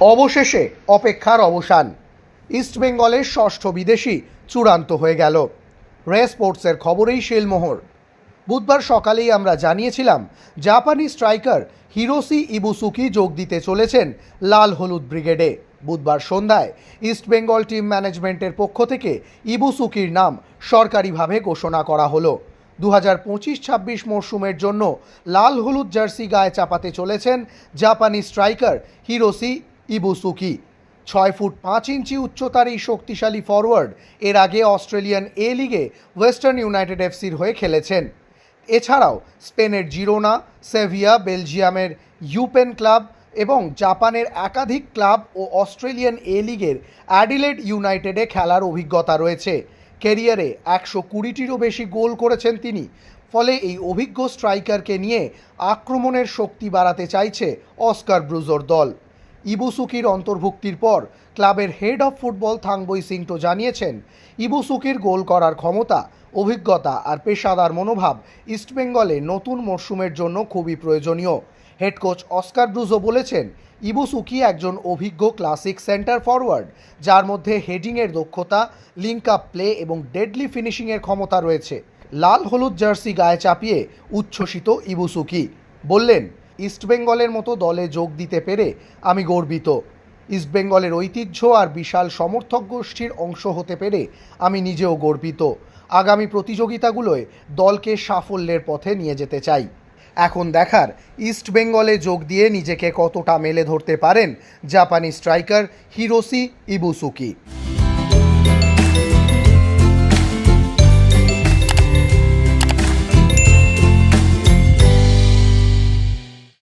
অবশেষে অপেক্ষার অবসান। ইস্টবেঙ্গলের ষষ্ঠ বিদেশি চূড়ান্ত হয়ে গেল। রে স্পোর্টসের খবরেই শিলমোহর। বুধবার সকালেই আমরা জানিয়েছিলাম, জাপানি স্ট্রাইকার হিরোসি ইবুসুকি যোগ দিতে চলেছেন লাল হলুদ ব্রিগেডে। বুধবার সন্ধ্যায় ইস্টবেঙ্গল টিম ম্যানেজমেন্টের পক্ষ থেকে ইবুসুকির নাম সরকারিভাবে ঘোষণা করা হলো। দু হাজার পঁচিশ ছাব্বিশ মরশুমের জন্য লাল হলুদ জার্সি গায়ে চাপাতে চলেছেন জাপানি স্ট্রাইকার হিরোসি ইবুসুকি ছয় ফুট পাঁচ ইঞ্চি উচ্চতার এই শক্তিশালী ফরওয়ার্ড এর আগে অস্ট্রেলিয়ান এ লিগে ওয়েস্টার্ন ইউনাইটেড এফসির হয়ে খেলেছেন। এছাড়াও স্পেনের জিরোনা, সেভিয়া, বেলজিয়ামের ইউপেন ক্লাব এবং জাপানের একাধিক ক্লাব ও অস্ট্রেলিয়ান এ লিগের অ্যাডিলেড ইউনাইটেডে খেলার অভিজ্ঞতা রয়েছে। ক্যারিয়ারে একশো কুড়িটিরও বেশি গোল করেছেন তিনি। ফলে এই অভিজ্ঞ স্ট্রাইকারকে নিয়ে আক্রমণের শক্তি বাড়াতে চাইছে অস্কার ব্রুজোর দল। ইবুসুকির অন্তর্ভুক্তির পর ক্লাবের head of football Thangboi Singto জানিয়েছেন, ইবুসুকির গোল করার ক্ষমতা, অভিজ্ঞতা আর পেশাদার মনোভাব ইস্টবেঙ্গলে নতুন মরশুমের জন্য খুবই প্রয়োজনীয়। হেড কোচ অস্কার ব্রুজো বলেছেন, ইবুসুকি একজন অভিজ্ঞ ক্লাসিক সেন্টার ফরওয়ার্ড, যার মধ্যে হেডিংয়ের দক্ষতা, লিঙ্ক আপ প্লে এবং ডেডলি ফিনিশিংয়ের ক্ষমতা রয়েছে। লাল হলুদ জার্সি গায়ে চাপিয়ে উচ্ছ্বসিত ইবুসুকি। বললেন ইস্টবেঙ্গলের মতো দলে যোগ দিতে পেরে আমি গর্বিত। ইস্টবেঙ্গলের ঐতিহ্য আর বিশাল সমর্থক গোষ্ঠীর অংশ হতে পেরে আমি নিজেও গর্বিত। আগামী প্রতিযোগিতাগুলোয় দলকে সাফল্যের পথে নিয়ে যেতে চাই। এখন দেখার ইস্টবেঙ্গলে যোগ দিয়ে নিজেকে কতটা মেলে ধরতে পারেন জাপানি স্ট্রাইকার হিরোসি ইবুসুকি।